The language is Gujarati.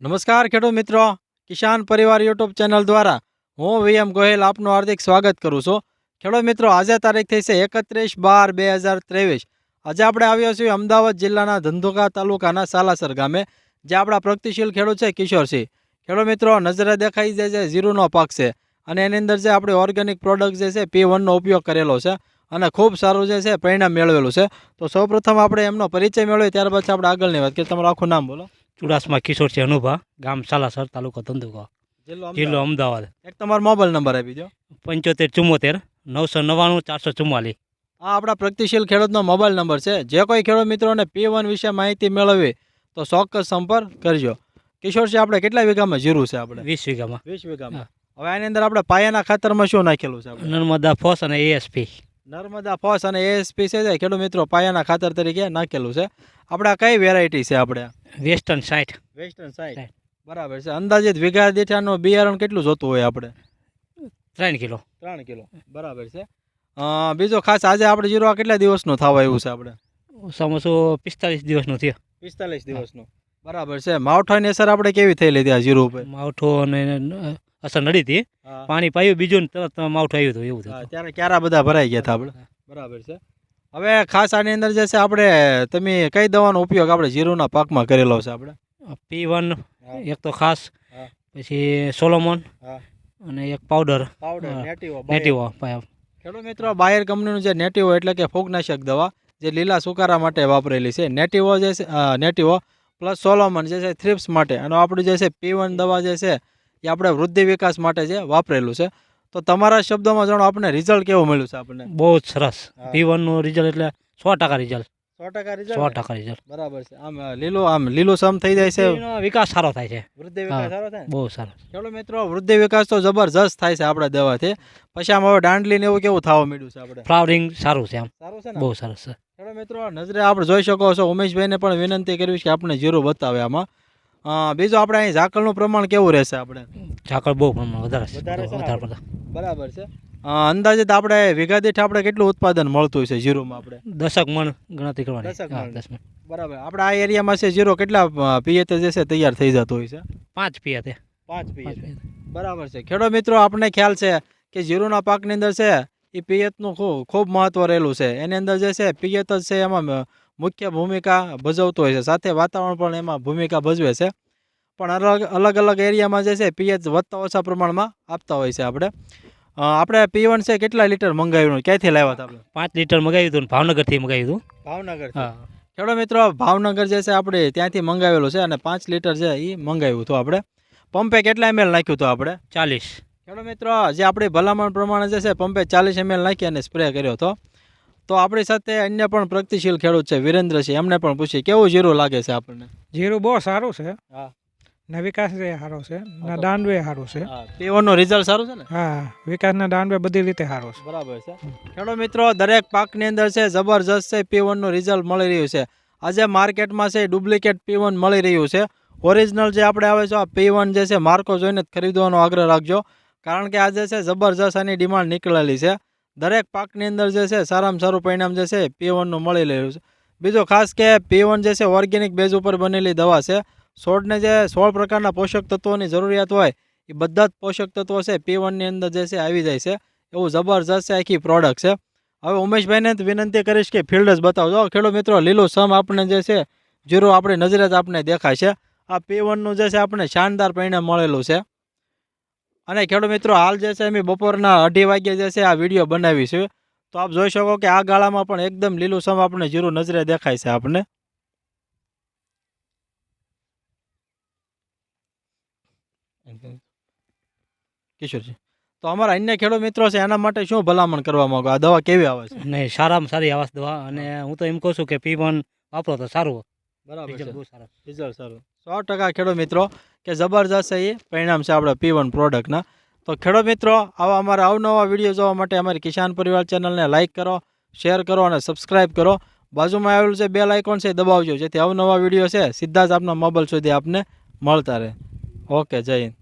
નમસ્કાર ખેડૂત મિત્રો. કિસાન પરિવાર યુટ્યુબ ચેનલ દ્વારા હું વીએમ ગોહિલ આપનું હાર્દિક સ્વાગત કરું છું. ખેડૂત મિત્રો, આજે તારીખ થઈ છે એકત્રીસ બાર બે હજાર ત્રેવીસ. આજે આપણે આવ્યા છીએ અમદાવાદ જિલ્લાના ધંધુકા તાલુકાના સાલાસર ગામે જે આપણા પ્રગતિશીલ ખેડૂત છે કિશોરસિંહ. ખેડૂત મિત્રો, નજરે દેખાઈ જાય છે ઝીરુનો પાક છે અને એની અંદર જે આપણે ઓર્ગેનિક પ્રોડક્ટ જે છે પી વનનો ઉપયોગ કરેલો છે અને ખૂબ સારું જે છે પરિણામ મેળવેલું છે. તો સૌપ્રથમ આપણે એમનો પરિચય મેળવીએ, ત્યાર પછી આપણે આગળની વાત કે તમારું આખું નામ બોલો. ચુડાસમા કિશોર છે અનુભા ગામ સાલાસર તાલુકો ધંધુકા. જિલ્લો અમદાવાદ. એક તમારો મોબાઈલ નંબર આપી દો પંચોતેર ચુમ્મોતેર નવસો નવ્વાણું ચારસો ચુમ્માલીસ. આ આપણા પ્રગતિશીલ ખેડૂતનો મોબાઈલ નંબર છે. જે કોઈ ખેડૂત મિત્રોને પી વન વિશે માહિતી મેળવવી તો ચોક્કસ સંપર્ક કરજો. કિશોરજી આપણે કેટલા વીઘામાં જીરું છે આપણે? વીસ વીઘામાં. વીસ વીઘામાં. હવે આની અંદર આપણે પાયાના ખાતરમાં શું નાખેલું છે નર્મદા ફોસ અને એએસપી નર્મદા ફોસ અને એએસપી છે ખેડૂત મિત્રો પાયાના ખાતર તરીકે નાખેલું છે. આપણે કઈ વેરાયટી છે આપણે? વેસ્ટર્ન સાઠ. વેસ્ટર્ન સાઈડ બરાબર છે. અંદાજિત વીઘા દીઠાનું બિયારણ કેટલું જોતું હોય આપણે? ત્રણ કિલો. ત્રણ કિલો. બરાબર છે. બીજો ખાસ આજે આપણે જીરો કેટલા દિવસનું થવા આવ્યું છે આપણે? સમોસો પિસ્તાલીસ દિવસનું થયું. પિસ્તાલીસ દિવસનું. બરાબર છે. માવઠાની અસર આપણે કેવી થયેલી લીધી આ જીરો ઉપર? માવઠો અને અસર નડી હતી. પાણી પાયું બીજું ને તરત માવઠું આવ્યું હતું એવું થયું ત્યારે ક્યારા બધા ભરાઈ ગયા હતા આપણે? બરાબર છે. હવે ખાસ આની અંદર જે છે આપણે તમે કઈ દવાનો ઉપયોગ આપણે જીરુના પાકમાં કરેલો છે આપણે? પી વન એક તો ખાસ પછી સોલોમોન અને એક પાવડર. પાવડર નેટિવો નેટિવો ખેડૂત મિત્રો બાયર કંપનીનું જે નેટિવો એટલે કે ફૂગનાશક દવા જે લીલા સુકારા માટે વાપરેલી છે. નેટિવો જે છે નેટિવો પ્લસ સોલોમન જે છે થ્રિપ્સ માટે. અને આપણું જે છે પી વન દવા જે છે એ આપણે વૃદ્ધિ વિકાસ માટે જે વાપરેલું છે. તો તમારા શબ્દોમાં જાણો આપણને રિઝલ્ટ કેવું મળ્યું છે આપણને? બહુ જ સરસ. પી વનનું રિઝલ્ટ એટલે સો ટકા રિઝલ્ટ સો ટકા સો ટકા રિઝલ્ટ બરાબર છે. આમ લીલો આમ લીલું સમ થઈ જાય છે? વિકાસ સારો થાય છે. વૃદ્ધિ વિકાસ વિકાસ સારો થાય? બહુ સારો ચલો મિત્રો વૃદ્ધિ વિકાસ તો જબરજસ્ત થાય છે આપણા દવાથી. પછી આમ હવે દાંડલી ને એવું કેવું થવા મળ્યું છે આપણે? ફ્લાવરિંગ સારું છે આમ. સારું છે ને? બહુ સરસ છે. ચલો મિત્રો નજરે આપણે જોઈ શકો છો. ઉમેશભાઈને પણ વિનંતી કરવી છે આપણે જીરું બતાવે આમાં. બીજું આપણે અહીં ઝાકળનું પ્રમાણ કેવું રહેશે આપણે? ઝાકળ બહુ પ્રમાણ વધારે છે. વધારે? પડતા. બરાબર છે. અંદાજે તો આપણે વીઘા દીઠ આપણે કેટલું ઉત્પાદન મળતું છે જીરોમાં આપણે? દશક મણ ગણતરી કરવાની. દશક મણ. બરાબર. આપણે આ એરિયામાં છે જીરો કેટલા પિયત જે છે તૈયાર થઈ જતું હોય છે? પાંચ પીયા પાંચ પિયત. બરાબર છે. ખેડૂત મિત્રો આપણને ખ્યાલ છે કે જીરુના પાકની અંદર છે એ પિયતનું ખૂબ ખૂબ મહત્વ રહેલું છે. એની અંદર જે છે પિયત જ છે એમાં મુખ્ય ભૂમિકા ભજવતું હોય છે. સાથે વાતાવરણ પણ એમાં ભૂમિકા ભજવે છે. પણ અલગ અલગ અલગ એરિયામાં જે છે પીએચ વધતા ઓછા પ્રમાણમાં આપતા હોય છે આપણે. આપણે પી વન છે કેટલા લીટર મંગાવ્યું? ક્યાંથી લાવ્યા હતા આપણે? પાંચ લીટર મંગાવ્યું હતું ભાવનગરથી મંગાવ્યું હતું. ભાવનગર હા. ખેડૂત મિત્રો ભાવનગર જે છે આપણે ત્યાંથી મંગાવેલું છે અને પાંચ લીટર છે એ મંગાવ્યું હતું આપણે. પંપે કેટલા એમએલ નાખ્યું હતું આપણે? ચાલીસ. ખેડો મિત્રો જે આપણી ભલામણ પ્રમાણે જે છે પંપે ચાલીસ એમએલ નાખી અને સ્પ્રે કર્યો હતો. તો આપણી સાથે અન્ય પણ પ્રગતિશીલ ખેડૂત છે વિરેન્દ્ર છે. એમને પણ પૂછી કેવું જીરું લાગે છે આપણને? જીરું બહુ સારું છે. હા. ને વિકાસ સારો છે ને દાંડવે સારું છે. પીવનનું રિઝલ્ટ સારું છે ને? હા વિકાસના દાંડવે બધી રીતે સારો છે. બરાબર છે. ખેડૂત મિત્રો દરેક પાકની અંદર છે જબરજસ્ત છે પીવનનું રિઝલ્ટ મળી રહ્યું છે. આજે માર્કેટમાં છે ડુપ્લિકેટ પીવન મળી રહ્યું છે. ઓરિજિનલ જે આપણે આવે છે આ પીવન જે છે માર્કો જોઈને જ ખરીદવાનો આગ્રહ રાખજો. કારણ કે આજે છે જબરજસ્ત આની ડિમાન્ડ નીકળેલી છે. દરેક પાકની અંદર જે છે સારામાં સારું પરિણામ જે છે પીવનનું મળી રહ્યું છે. બીજો ખાસ કે પીવન જે છે ઓર્ગેનિક બેઝ ઉપર બનેલી દવા છે. છોડને જે સોળ પ્રકારના પોષક તત્વોની જરૂરિયાત હોય એ બધા જ પોષક તત્વો છે પીવનની અંદર જે છે આવી જાય છે. એવું જબરજસ્ત છે આખી પ્રોડક્ટ છે. હવે ઉમેશભાઈને વિનંતી કરીશ કે ફિલ્ડ જ બતાવજો. ખેડૂત મિત્રો, લીલું સમ આપણે જે છે, જીરો આપણી નજરે જ આપણે દેખાય છે. આ પી વનનું જે છે આપણે શાનદાર પરિણામ મળેલું છે. અને ખેડૂત મિત્રો હાલ જે છે અમે બપોરના અઢી વાગ્યે જે છે આ વીડિયો બનાવી છે. તો આપ જોઈ શકો કે આ ગાળામાં પણ એકદમ લીલું સમ આપણે જીરું નજરે દેખાય છે આપણને કિશોરજી તો અમારા અન્ય ખેડૂત મિત્રો છે એના માટે શું ભલામણ કરવા માંગો? આ દવા કેવી આવે છે? નહીં સારામાં સારી આવે દવા અને હું તો એમ કહું છું કે પી વન વાપરો તો સારું બરાબર બહુ સારું. રિઝલ્ટ સારું. સો ટકા ખેડૂત મિત્રો, કે જબરજસ્ત એ પરિણામ છે આપણે પી વન પ્રોડક્ટના તો ખેડૂત મિત્રો, આવા અમારા અવનવા વીડિયો જોવા માટે અમારી કિસાન પરિવાર ચેનલને લાઇક કરો શેર કરો અને સબસ્ક્રાઇબ કરો. બાજુમાં આવેલું છે બેલ આઇકોન છે દબાવજો, જેથી અવનવા વીડિયો છે સીધા જ આપના મોબાઈલ સુધી આપને મળતા રહે. ઓકે જય હિન્દ.